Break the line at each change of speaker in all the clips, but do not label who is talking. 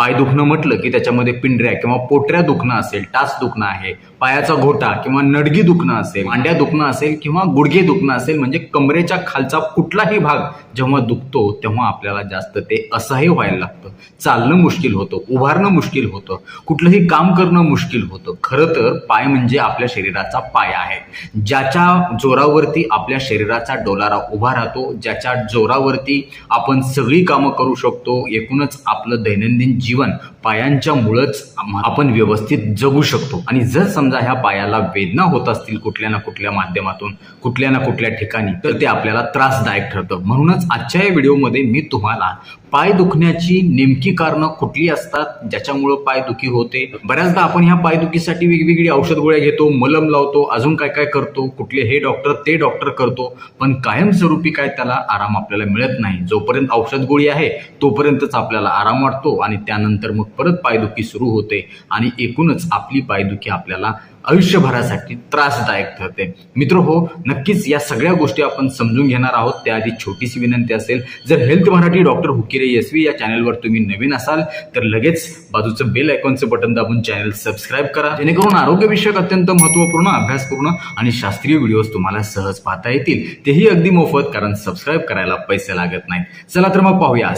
पाय दुखणं म्हटलं की त्याच्यामध्ये पिंढऱ्या किंवा पोटऱ्या दुखणं असेल टाच दुखणं आहे पायाचा घोटा किंवा नडगी दुखणं असेल मांड्या दुखणं असेल किंवा गुडघे दुखणं असेल म्हणजे कमरेच्या खालचा कुठलाही भाग जेव्हा दुखतो तेव्हा आपल्याला जास्त ते असह्य व्हायला लागतं. चालणं मुश्किल होतं उभारणं मुश्किल होतं कुठलंही काम करणं मुश्किल होतं. खरं तर पाय म्हणजे आपल्या शरीराचा पाय आहे. ज्याच्या जोरावरती आपल्या शरीराचा डोलारा उभा राहतो ज्याच्या जोरावरती आपण सगळी कामं करू शकतो एकूणच आपलं दैनंदिन जीवन जीवन पायांच्या मुळंच आपण व्यवस्थित जगू शकतो. आणि जर समजा ह्या पायाला वेदना होत असतील कुठल्या ना कुठल्या माध्यमातून कुठल्या ना कुठल्या ठिकाणी तर ते आपल्याला त्रासदायक ठरतं. म्हणूनच आजच्या या व्हिडिओमध्ये मी तुम्हाला पाय दुखण्याची नेमकी कारणं कुठली असतात ज्याच्यामुळं पाय दुखी होते बऱ्याचदा आपण ह्या पायदुखीसाठी वेगवेगळी औषध गोळ्या घेतो मलम लावतो अजून काय काय करतो कुठले हे डॉक्टर ते डॉक्टर करतो पण कायमस्वरूपी काय त्याला आराम आपल्याला मिळत नाही. जोपर्यंत औषध गोळी आहे तोपर्यंतच आपल्याला आराम वाटतो आणि त्यानंतर मग परत पायदुखी सुरू होते आणि एकूणच आपली पायदुखी आपल्याला आयुष्यभरासाठी त्रासदायक ठरते. मित्र हो नक्कीच या सगळ्या गोष्टी आपण समजून घेणार आहोत. त्याआधी छोटीशी विनंती असेल जर हेल्थ मराठी डॉक्टर हुकिरे यशवी या चॅनलवर तुम्ही नवीन असाल तर लगेच बाजूचं बेल आयकॉनचं बटन दाबून चॅनल सबस्क्राईब करा. जेणेकरून आरोग्यविषयक अत्यंत महत्त्वपूर्ण अभ्यासपूर्ण आणि शास्त्रीय व्हिडिओज तुम्हाला सहज पाहता येतील. तेही अगदी मोफत कारण सबस्क्राईब करायला पैसे लागत नाहीत. चला तर मग पाहूया.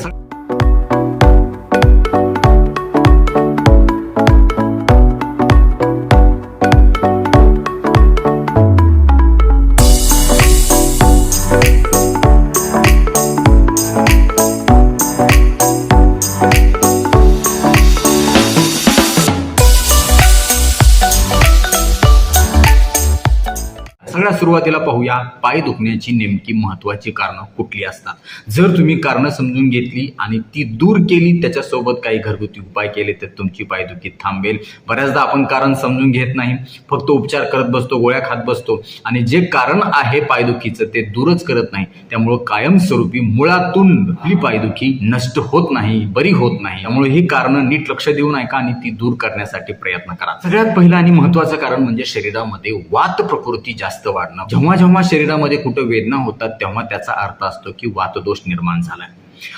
सगळ्या सुरुवातीला पाहूया. पाय दुखण्याची नेमकी महत्वाची कारणं कुठली असतात? जर तुम्ही कारणं समजून घेतली आणि ती दूर केली त्याच्यासोबत काही घरगुती उपाय केले तर तुमची पायदुखी थांबेल. बऱ्याचदा आपण कारण समजून घेत नाही. फक्त उपचार करत बसतो गोळ्या खात बसतो. आणि जे कारण आहे पायदुखीचं ते दूरच करत नाही. त्यामुळं कायमस्वरूपी मुळातून आपली पायदुखी नष्ट होत नाही बरी होत नाही. त्यामुळे ही कारणं नीट लक्ष देऊन ऐका आणि ती दूर करण्यासाठी प्रयत्न करा. सगळ्यात पहिलं आणि महत्वाचं कारण म्हणजे शरीरामध्ये वात प्रकृती जास्त वाढणं जेव्हा जेव्हा शरीरामध्ये कुठं वेदना होतात तेव्हा त्याचा अर्थ असतो की वातदोष निर्माण झालाय.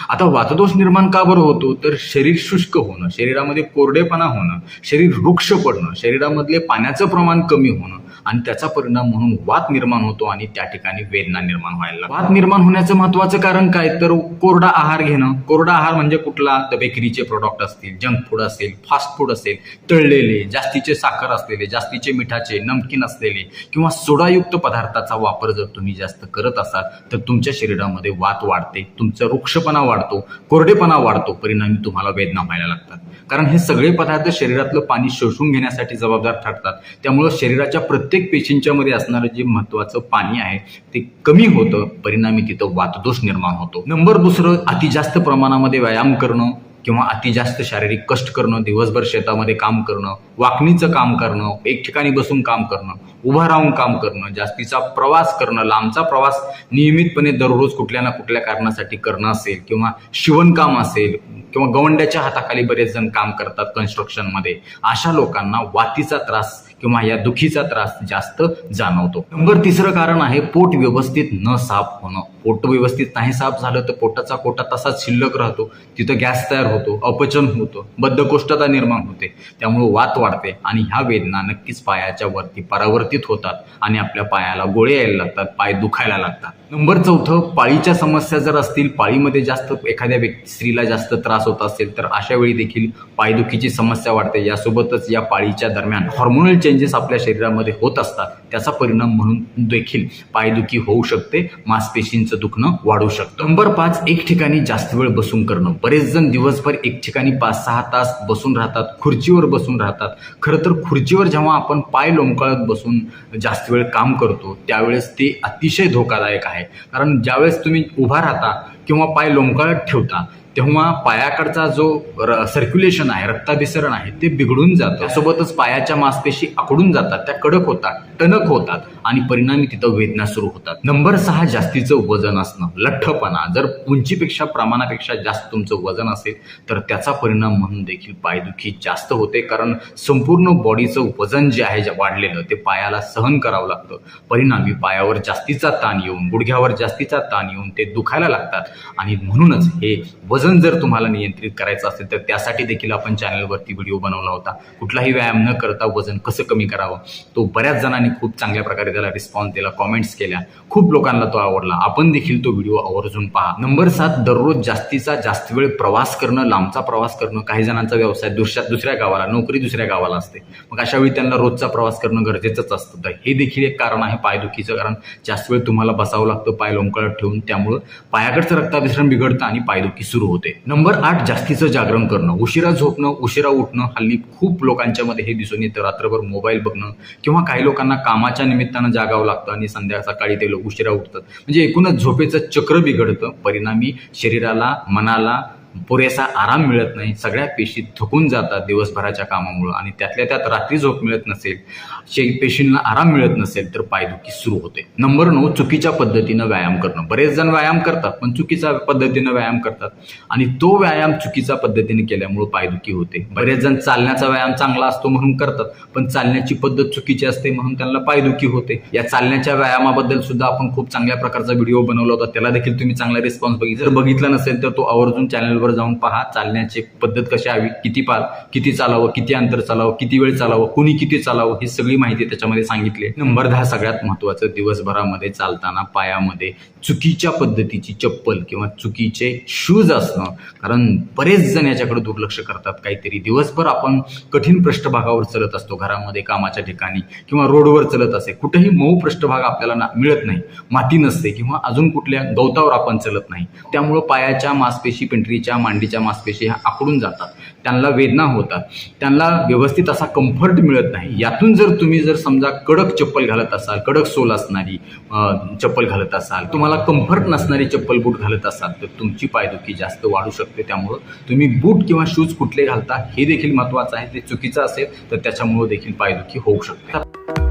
आता वातदोष निर्माण का बरं होतो? तर शरीर शुष्क होणं शरीरामध्ये कोरडेपणा होणं शरीर वृक्ष पडणं शरीरामधले पाण्याचं प्रमाण कमी होणं आणि त्याचा परिणाम म्हणून वात निर्माण होतो आणि त्या ठिकाणी वेदना निर्माण व्हायला लागतात. वात निर्माण होण्याचं महत्वाचं कारण काय? तर कोरडा आहार घेणं. कोरडा आहार म्हणजे कुठला? तर बेकरीचे प्रोडक्ट असतील जंक फूड असेल फास्ट फूड असेल तळलेले जास्तीचे साखर असलेले जास्तीचे मिठाचे नमकीन असलेले किंवा सोडायुक्त पदार्थाचा वापर जर तुम्ही जास्त करत असाल तर तुमच्या शरीरामध्ये वात वाढते तुमचा वृक्षपणा वाढतो कोरडेपणा वाढतो परिणामी तुम्हाला वेदना व्हायला लागतात. कारण हे सगळे पदार्थ शरीरातलं पाणी शोषून घेण्यासाठी जबाबदार ठरतात. त्यामुळं शरीराच्या प्रत्येक प्रत्येक पेशींच्यामध्ये असणारं जे महत्वाचं पाणी आहे ते कमी होतं परिणामी तिथं वातदोष निर्माण होतो. नंबर दुसरं अति जास्त प्रमाणामध्ये व्यायाम करणं किंवा अति जास्त शारीरिक कष्ट करणं दिवसभर शेतामध्ये काम करणं वाकणीचं काम करणं एक ठिकाणी बसून काम करणं उभं राहून काम करणं जास्तीचा प्रवास करणं लांबचा प्रवास नियमितपणे दररोज कुठल्या ना कुठल्या कारणासाठी करणं असेल किंवा शिवणकाम असेल किंवा गवंड्याच्या हाताखाली बरेच जण काम करतात कन्स्ट्रक्शनमध्ये अशा लोकांना वातीचा त्रास किंवा या दुखीचा त्रास जास्त जाणवतो. नंबर तिसरं कारण आहे पोट व्यवस्थित न साफ होणं. पोट व्यवस्थित नाही साफ झालं तर पोटाचा कोटा तसाच शिल्लक राहतो. तिथं गॅस तयार होतो अपचन होतं बद्धकोष्ठता निर्माण होते. त्यामुळे वात वाढते आणि ह्या वेदना नक्कीच पायाच्या वरती परावर्तित होतात आणि आपल्या पायाला गोळे यायला लागतात पाय दुखायला लागतात. नंबर चौथं पाळीच्या समस्या जर असतील पाळीमध्ये जास्त एखाद्या व्यक्ती स्त्रीला जास्त त्रास होत असेल तर अशा वेळी देखील पायदुखीची समस्या वाढते. यासोबतच या पाळीच्या दरम्यान हॉर्मोनल चेंजेस आपल्या शरीरामध्ये होत असतात. त्याचा परिणाम म्हणून देखील पायदुखी होऊ शकते. मांसपेशींचं दुखणं वाढू शकतं. नंबर पाच एक ठिकाणी जास्त वेळ बसून करणं. बरेच जण दिवसभर एक ठिकाणी पाच सहा तास बसून राहतात खुर्चीवर बसून राहतात. खरं तर खुर्चीवर जेव्हा आपण पाय लोंबकळत बसून जास्त वेळ काम करतो त्यावेळेस ते अतिशय धोकादायक आहे. कारण ज्यावेळेस तुम्ही उभा राहता किंवा पाय लोंबकळत ठेवता तेव्हा पायाकडचा जो र सर्क्युलेशन आहे रक्ताभिसरण आहे ते बिघडून जातं. सोबतच पायाच्या मांसपेशी आकडून जातात त्या कडक होतात टणक होतात आणि परिणामी तिथं वेदना सुरू होतात. नंबर सहा जास्तीचं वजन असणं. लठ्ठपणा. जर उंचीपेक्षा प्रमाणापेक्षा जास्त तुमचं वजन असेल तर त्याचा परिणाम म्हणून देखील पायदुखी जास्त होते. कारण संपूर्ण बॉडीचं वजन जे आहे वाढलेलं ते पायाला सहन करावं लागतं. परिणामी पायावर जास्तीचा ताण येऊन गुडघ्यावर जास्तीचा ताण येऊन ते दुखायला लागतात. आणि म्हणूनच हे वजन वजन जर तुम्हाला नियंत्रित करायचं असेल तर त्यासाठी देखील आपण चॅनलवरती व्हिडिओ बनवला होता. कुठलाही व्यायाम न करता वजन कसं कमी करावं? तो बऱ्याच जणांनी खूप चांगल्या प्रकारे त्याला रिस्पॉन्स दिला कॉमेंट्स केल्या. खूप लोकांना तो आवडला. आपण देखील तो व्हिडिओ आवर्जून पहा. नंबर सात दररोज जास्तीचा जास्त वेळ प्रवास करणं लांबचा प्रवास करणं. काही जणांचा व्यवसाय दुसऱ्या दुसऱ्या गावाला नोकरी दुसऱ्या गावाला असते. मग अशा वेळी त्यांना रोजचा प्रवास करणं गरजेचंच असतं. तर हे देखील एक कारण आहे पायदुखीचं कारण. जास्त वेळ तुम्हाला बसावं लागतं पाय लोंबकळत ठेवून. त्यामुळं पायाकडचं रक्ताभिसरण बिघडतं आणि पायदुखी सुरू होतं होते. नंबर आठ जास्तीचं जागरण करणं. उशिरा झोपणं उशिरा उठणं हल्ली खूप लोकांच्या मध्ये हे दिसून येतं. रात्रभर मोबाईल बघणं किंवा काही लोकांना कामाच्या निमित्तानं जागावं लागतं आणि संध्या सकाळी ते लोक उशिरा उठतात. म्हणजे एकूणच झोपेचं चक्र बिघडतं. परिणामी शरीराला मनाला पुरेसा आराम मिळत नाही. सगळ्या पेशी थकून जातात दिवसभराच्या कामामुळं आणि त्यातल्या त्यात रात्री झोप मिळत नसेल शे पेशींना आराम मिळत नसेल तर पायदुखी सुरू होते. नंबर नऊ चुकीच्या पद्धतीनं व्यायाम करणं. बरेच जण व्यायाम करतात पण चुकीच्या पद्धतीनं व्यायाम करतात. आणि तो व्यायाम चुकीच्या पद्धतीने केल्यामुळे पायदुखी होते. बरेच जण चालण्याचा व्यायाम चांगला असतो म्हणून करतात पण चालण्याची पद्धत चुकीची असते म्हणून त्यांना पायदुखी होते. या चालण्याच्या व्यायामाबद्दल सुद्धा आपण खूप चांगल्या प्रकारचा व्हिडिओ बनवला होता. त्याला देखील तुम्ही चांगला रिस्पॉन्स बघितला. जर बघितला नसेल तर तो आवर्जून चॅनल चॅनलवर जाऊन पहा चालण्याची पद्धत कशी हवी किती पा किती चालावं किती अंतर चालावं किती वेळ चालावं कुणी किती चालावं ही सगळी माहिती त्याच्यामध्ये सांगितली. आहे. नंबर दहा सगळ्यात महत्त्वाचं दिवसभरामध्ये चालताना पायामध्ये चुकीच्या पद्धतीची चप्पल किंवा चुकीचे शूज असणं. कारण बरेच जण याच्याकडे दुर्लक्ष करतात. काहीतरी दिवसभर आपण कठीण पृष्ठभागावर चलत असतो. घरामध्ये कामाच्या ठिकाणी किंवा रोडवर चलत असे कुठेही मऊ पृष्ठभाग आपल्याला ना- मिळत नाही. माती नसते किंवा अजून कुठल्या गवतावर आपण चलत नाही. त्यामुळं पायाच्या मासपेशी पिंटरीच्या मांडीच्या मांसपेशी ह्या आकडून जातात. त्यांना वेदना होतात. त्यांना व्यवस्थित असा कम्फर्ट मिळत नाही. यातून जर तुम्ही जर समजा कडक चप्पल घालत असाल कडक सोल असणारी चप्पल घालत असाल तुम्हाला कम्फर्ट नसणारी चप्पल बूट घालत असाल तर तुमची पायदुखी जास्त वाढू शकते. त्यामुळं तुम्ही बूट किंवा शूज कुठले घालता हे देखील महत्त्वाचं आहे. ते चुकीचं असेल तर त्याच्यामुळं देखील पायदुखी होऊ शकते.